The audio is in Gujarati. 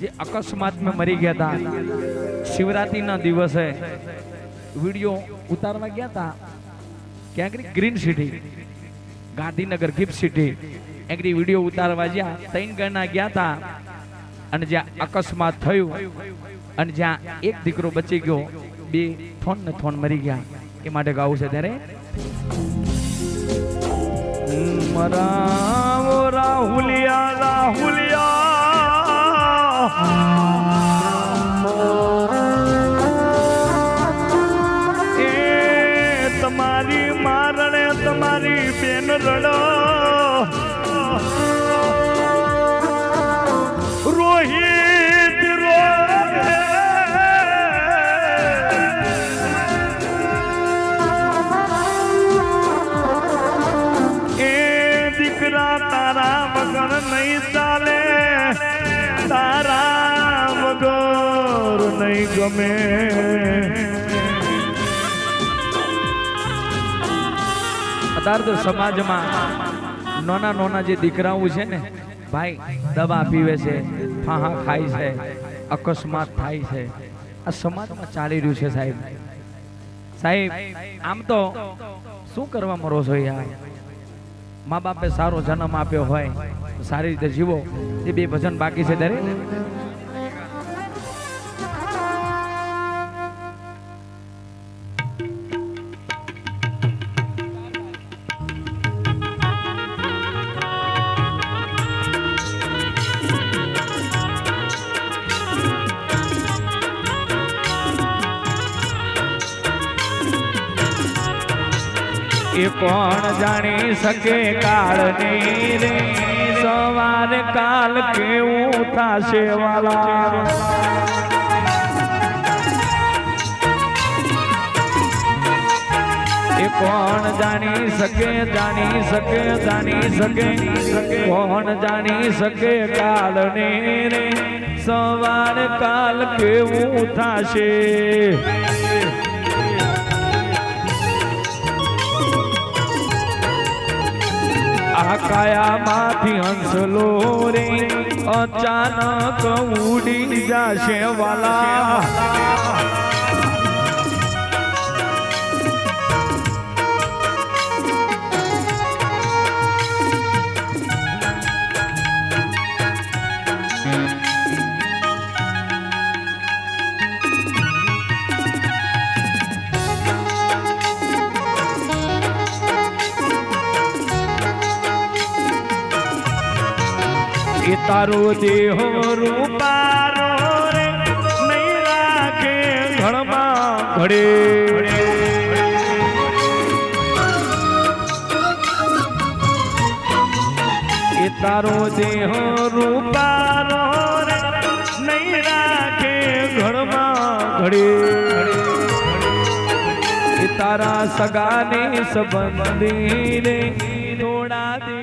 જે અકસ્માતમાં મરી ગયા હતા શિવરાત્રીના દિવસે વીડિયો ઉતારવા ગયા હતા ક્યાંક green city Gandhinagar gift city એકરી video ઉતારવા જ્યાં ત્રણ ગણના ગયા હતા અને જ્યાં અકસ્માત થયું, અને જ્યાં એક દીકરો બચી ગયો, બે થોન ને થોન મરી ગયા. એ માટે ગાવું છે ત્યારે. મરાવો મારણે તમારી બેન રડો. રોહિત રો એ દીકરા તારા વગર નહીં ચાલે. તારા વગર નહીં ગમે. તો સમાજમાં નાના નાના જે દીકરાઓ છે ને, ભાઈ, દવા પીવે છે, ફાહા ખાય છે, અકસ્માત થાય છે. આ સમાજમાં ચાલી રહ્યું છે સાહેબ. સાહેબ, આમ તો શું કરવા મરો છો યાર? મા બાપે સારો જન્મ આપ્યો હોય સારી રીતે જીવો. એ બે ભજન બાકી છે દરેક? એ કોણ જાણી શકે કાળની રે? સવારે કાલ કેવું થાશે વાલા? કોણ જાણી શકે જાણી શકે જાણી શકે? કોણ જાણી શકે કાલ ને સવાર કાલ કેવું થાશે? કાયામાંથી હંસલો રે અચાનક ઉડી જાશે વાલા. તારો દેહ રૂપારો રે, નહીં રાખે ઘણમાં ઘડે. એ તારો દેહ રૂપારો રે, નહીં રાખે ઘણમાં ઘડે. એ તારા સગાને સંબંધી રે થોડા દે